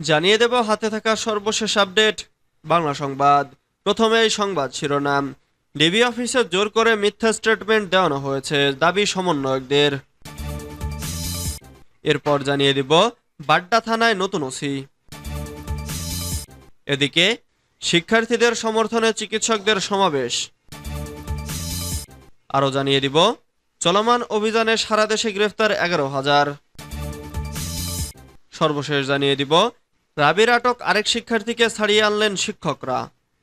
জানিয়ে দেব হাতে থাকা সর্বশেষ আপডেট। বাংলা সংবাদ। প্রথমে সংবাদ শিরোনাম। ডিবি অফিসে জোর করে মিথ্যা স্টেটমেন্ট দেওয়ানো হয়েছে দাবি সমন্বয়কদের। এরপর জানিয়ে দিব বাড্ডা থানায় নতুন ওসি। এদিকে শিক্ষার্থীদের সমর্থনে চিকিৎসকদের সমাবেশ। আরও জানিয়ে দিব, চলমান অভিযানে সারা দেশে গ্রেফতার এগারো হাজার। সর্বশেষ জানিয়ে দিব রাবির আটক আরেক শিক্ষার্থীকে ছাড়িয়ে আনলেন শিক্ষকরা।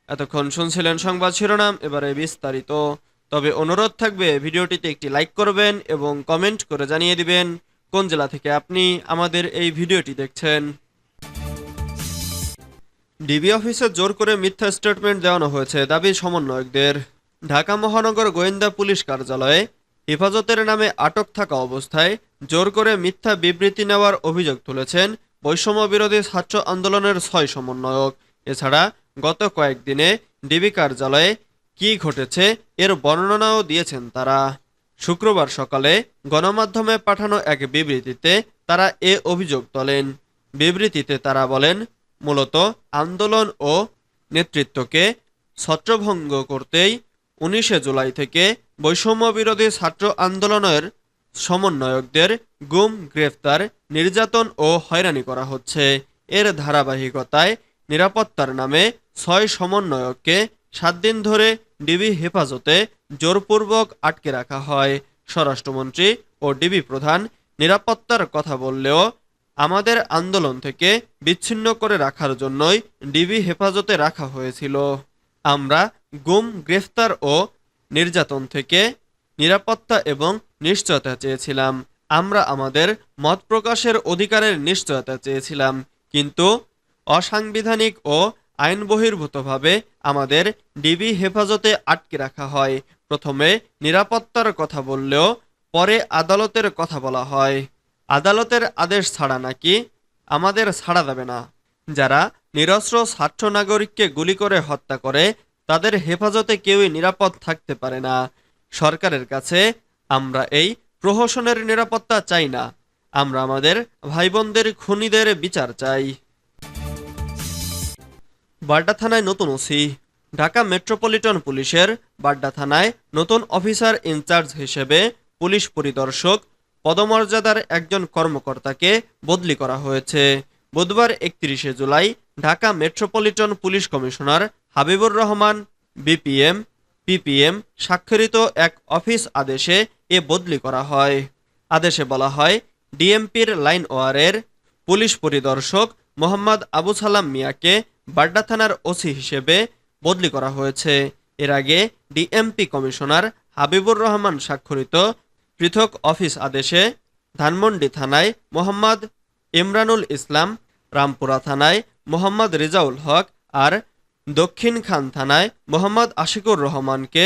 এতক্ষণ শুনছিলেন সংবাদ শিরোনাম, এবারে বিস্তারিত। তবে অনুরোধ থাকবে, ভিডিওটিতে একটি লাইক করবেন এবং কমেন্ট করে জানিয়ে দিবেন কোন জেলা থেকে আপনি আমাদের এই ভিডিওটি দেখছেন। ডিবি অফিসে জোর করে মিথ্যা স্টেটমেন্ট দেওয়ানো হয়েছে দাবি সমন্বয়কদের। ঢাকা মহানগর গোয়েন্দা পুলিশ কার্যালয়ে হেফাজতের নামে আটক থাকা অবস্থায় জোর করে মিথ্যা বিবৃতি নেওয়ার অভিযোগ তুলেছেন বৈষম্য বিরোধী ছাত্র আন্দোলনের ছয় সমন্বয়ক। এছাড়া গত কয়েকদিনে ডিবি কার্যালয়ে কি ঘটেছে এর বর্ণনাও দিয়েছেন তারা। শুক্রবার সকালে গণমাধ্যমে পাঠানো এক বিবৃতিতে তারা এ অভিযোগ তোলেন। বিবৃতিতে তারা বলেন, মূলত আন্দোলন ও নেতৃত্বকে ছত্রভঙ্গ করতেই উনিশে জুলাই থেকে বৈষম্য বিরোধী ছাত্র আন্দোলনের সমন্বয়কদের গুম, গ্রেফতার, নির্যাতন ও হয়রানি করা হচ্ছে। এর ধারাবাহিকতায় নিরাপত্তার নামে ছয় সমন্বয়ককে সাত দিন ধরে ডিবি হেফাজতে জোরপূর্বক আটকে রাখা হয়। স্বরাষ্ট্রমন্ত্রী ও ডিবি প্রধান নিরাপত্তার কথা বললেও আমাদের আন্দোলন থেকে বিচ্ছিন্ন করে রাখার জন্যই ডিবি হেফাজতে রাখা হয়েছিল। আমরা গুম, গ্রেফতার ও নির্যাতন থেকে নিরাপত্তা এবং নিশ্চয়তা চেয়েছিলাম। আমরা আমাদের মত প্রকাশের অধিকারের নিশ্চয়তা চেয়েছিলাম, কিন্তু অসাংবিধানিক ও আইন বহির্ভূতভাবে আমাদের ডিবি হেফাজতে আটকে রাখা হয়। প্রথমে নিরাপত্তার কথা বললেও পরে আদালতের কথা বলা হয়। আদালতের আদেশ ছাড়া নাকি আমাদের ছাড়া যাবে না। যারা নিরস্ত্র ছাত্র নাগরিককে গুলি করে হত্যা করে, তাদের হেফাজতে কেউই নিরাপদ থাকতে পারে না। সরকারের কাছে আমরা এই প্রহসনের নিরাপত্তা চাই না। আমরা আমাদের ভাই বোনদের খুনিদের বিচার চাই। বাড্ডা থানায় নতুন ওসি। ঢাকা মেট্রোপলিটন পুলিশের বাড্ডা থানায় নতুন অফিসার ইনচার্জ হিসেবে পুলিশ পরিদর্শক পদমর্যাদার একজন কর্মকর্তাকে বদলি করা হয়েছে। বুধবার একত্রিশে July Dhaka metropolitan police commissioner Habibur Rahman, BPM PPM স্বাক্ষরিত এক অফিস আদেশে এ বদলি করা হয়। আদেশে বলা হয়, ডিএমপির লাইন ওয়ারের পুলিশ পরিদর্শক মোহাম্মদ আবু সালাম মিয়াকে বাড্ডা থানার ওসি হিসেবে বদলি করা হয়েছে। এর আগে ডিএমপি কমিশনার হাবিবুর রহমান স্বাক্ষরিত পৃথক অফিস আদেশে ধানমন্ডি থানায় মোহাম্মদ ইমরানুল ইসলাম, রামপুরা থানায় মোহাম্মদ রেজাউল হক আর দক্ষিণ খান থানায় মোহাম্মদ আশিকুর রহমানকে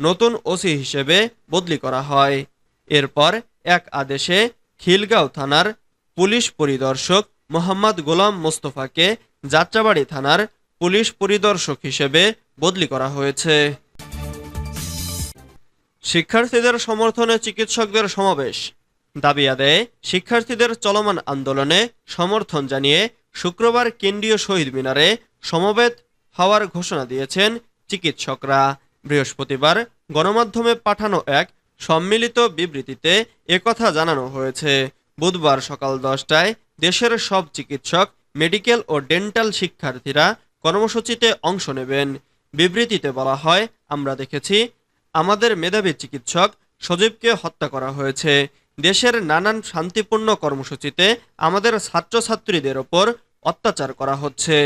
নতুন ওসি হিসেবে বদলি করা হয়। এরপর এক আদেশে খিলগাঁও থানার পুলিশ পরিদর্শক মোহাম্মদ গোলাম মোস্তফাকে যাত্রাবাড়ি থানার পুলিশ পরিদর্শক হিসেবে বদলি করা হয়েছে। শিক্ষার্থীদের সমর্থনে চিকিৎসকদের সমাবেশ। দাবি আদায়ে শিক্ষার্থীদের চলমান আন্দোলনে সমর্থন জানিয়ে শুক্রবার কেন্দ্রীয় শহীদ মিনারে সমবেত হওয়ার ঘোষণা দিয়েছেন চিকিৎসকরা। বৃহস্পতিবার গণমাধ্যমে পাঠানো এক সম্মিলিত বিবৃতিতে একথা জানানো হয়েছে। বুধবার সকাল দশটায় দেশের সব চিকিৎসক, মেডিকেল ও ডেন্টাল শিক্ষার্থীরা কর্মসূচিতে অংশ নেবেন। বিবৃতিতে বলা হয়, আমরা দেখেছি, আমাদের মেধাবী চিকিৎসক সজীবকে হত্যা করা হয়েছে। দেশের নানান শান্তিপূর্ণ কর্মসূচিতে আমাদের ছাত্রছাত্রীদের ওপর অত্যাচার করা হচ্ছে।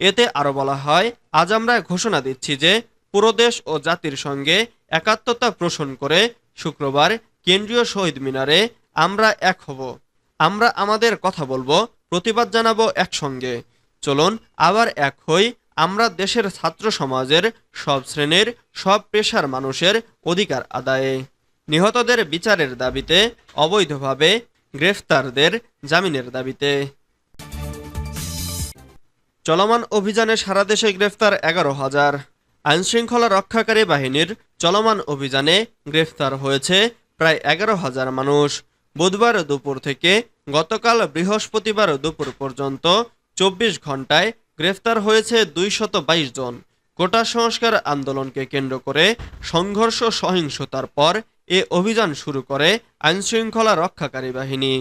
এতে আরও বলা হয়, আজ আমরা ঘোষণা দিচ্ছি যে পুরো দেশ ও জাতির সঙ্গে একাত্মতা পোষণ করে শুক্রবার কেন্দ্রীয় শহীদ মিনারে আমরা এক হব। আমরা আমাদের কথা বলব, প্রতিবাদ জানাব একসঙ্গে। চলুন, আবার এক হই আমরা দেশের ছাত্র সমাজের সব শ্রেণির, সব পেশার মানুষের অধিকার আদায়ে। নিহতদের বিচারের দাবিতে অবৈধভাবে গ্রেফতারদের জামিনের দাবিতে। চলমান অভিযানে সারা দেশে গ্রেফতার এগারো হাজার। আইনশৃঙ্খলা রক্ষাকারী বাহিনীর চলমান অভিযানে গ্রেফতার হয়েছে প্রায় এগারো হাজার মানুষ। বুধবার দুপুর থেকে গতকাল বৃহস্পতিবার দুপুর পর্যন্ত চব্বিশ ঘন্টায় গ্রেফতার হয়েছে দুইশত বাইশ জন। কোটা সংস্কার আন্দোলনকে কেন্দ্র করে সংঘর্ষ সহিংসতার পর এ অভিযান শুরু করে আইনশৃঙ্খলা রক্ষাকারী বাহিনী।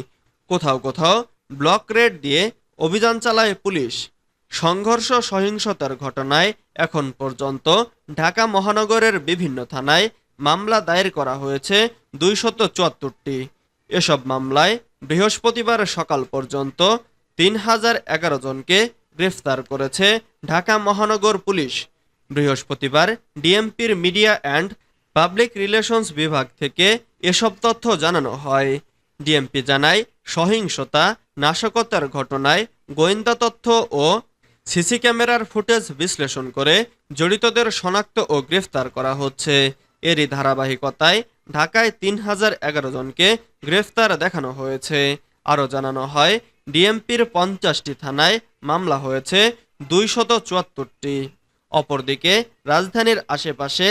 কোথাও কোথাও ব্লক রেড দিয়ে অভিযান চালায় পুলিশ। সংঘর্ষ সহিংসতার ঘটনায় এখন পর্যন্ত ঢাকা মহানগরের বিভিন্ন থানায় মামলা দায়ের করা হয়েছে দুইশত চুয়াত্তরটি। এসব মামলায় বৃহস্পতিবার সকাল পর্যন্ত তিন হাজার এগারো জনকে গ্রেফতার করেছে ঢাকা মহানগর পুলিশ। বৃহস্পতিবার ডিএমপির মিডিয়া অ্যান্ড পাবলিক রিলেশনস বিভাগ থেকে এসব তথ্য জানানো হয়। ডিএমপি জানায়, সহিংসতা, নাশকতার ঘটনায় গোয়েন্দা তথ্য ও সিসি ক্যামেরার ফুটেজ বিশ্লেষণ করে জড়িতদের শনাক্ত ও গ্রেফতার করা হচ্ছে। এরই ধারাবাহিকতায় ঢাকায় তিন হাজার এগারো জনকে গ্রেফতার দেখানো হয়েছে। আরও জানানো হয়, ডিএমপির পঞ্চাশটি থানায় মামলা হয়েছে দুইশত চুয়াত্তরটি। অপরদিকে রাজধানীর আশেপাশে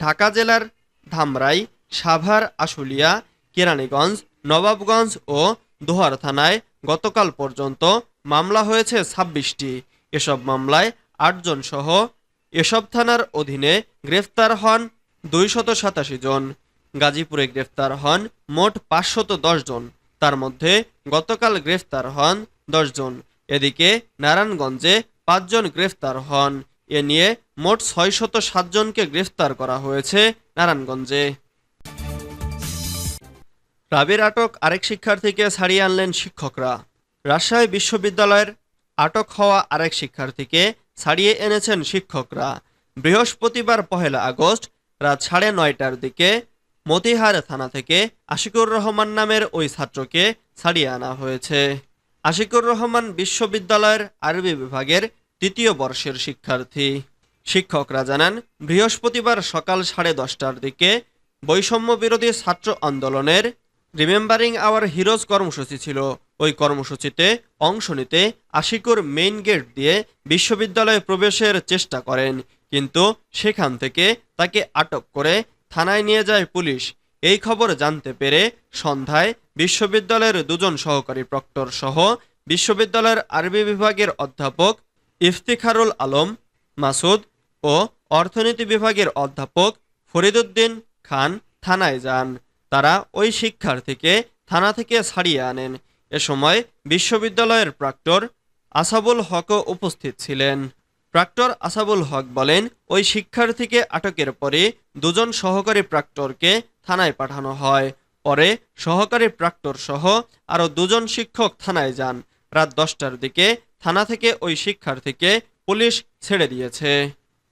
ঢাকা জেলার ধামরাই, সাভার, আশুলিয়া, কেরানীগঞ্জ, নবাবগঞ্জ ও দোহার থানায় গতকাল পর্যন্ত মামলা হয়েছে ছাব্বিশটি। এসব মামলায় আটজন সহ এসব থানার অধীনে গ্রেফতার হন দুইশত সাতাশি জন। গাজীপুরে গ্রেফতার হন মোট পাঁচশত জন তার মধ্যে গতকাল গ্রেফতার হন জন এদিকে নারায়ণগঞ্জে পাঁচজন গ্রেফতার হন। এ নিয়ে মোট ছয়শত সাতজনকে গ্রেফতার করা হয়েছে নারায়ণগঞ্জে। রাবির আটক আরেক শিক্ষার্থীকে ছাড়িয়ে আনলেন শিক্ষকরা। রাজশাহী বিশ্ববিদ্যালয়ের আটক হওয়া আরেক শিক্ষার্থীকে ছাড়িয়ে এনেছেন শিক্ষকরা। বৃহস্পতিবার পহেলা আগস্ট রাত সাড়ে নয়টার দিকে মতিহার থানা থেকে আশিকুর রহমান নামের ওই ছাত্রকে ছাড়িয়ে আনা হয়েছে। আশিকুর রহমান বিশ্ববিদ্যালয়ের আরবি বিভাগের তৃতীয় বর্ষের শিক্ষার্থী। শিক্ষকরা জানান, বৃহস্পতিবার সকাল সাড়ে দশটার দিকে বৈষম্য বিরোধী ছাত্র আন্দোলনের রিমেম্বারিং আওয়ার হিরোজ কর্মসূচি ছিল, ওই কর্মসূচিতে অংশ নিতে আশিকুর মেইন গেট দিয়ে বিশ্ববিদ্যালয়ে প্রবেশের চেষ্টা করেন। কিন্তু সেখান থেকে তাকে আটক করে থানায় নিয়ে যায় পুলিশ। এই খবর জানতে পেরে সন্ধ্যায় বিশ্ববিদ্যালয়ের দুজন সহকারী প্রক্টর সহ বিশ্ববিদ্যালয়ের আরবি বিভাগের অধ্যাপক ইফতিখারুল আলম, মাসুদ ও অর্থনীতি বিভাগের অধ্যাপক ফরিদুদ্দিন খান থানায় যান। তারা ওই শিক্ষার্থীকে থানা থেকে ছাড়িয়ে আনেন। এ সময় বিশ্ববিদ্যালয়ের প্রাক্টর আসাবুল হকও উপস্থিত ছিলেন। প্রাক্টর আসাবুল হক বলেন, ওই শিক্ষার্থীকে আটকের পরে দুজন সহকারী প্রাক্টরকে থানায় পাঠানো হয়। পরে সহকারী প্রাক্টর সহ আরও দুজন শিক্ষক থানায় যান। রাত দশটার দিকে থানা থেকে ওই শিক্ষার্থীকে পুলিশ ছেড়ে দিয়েছে।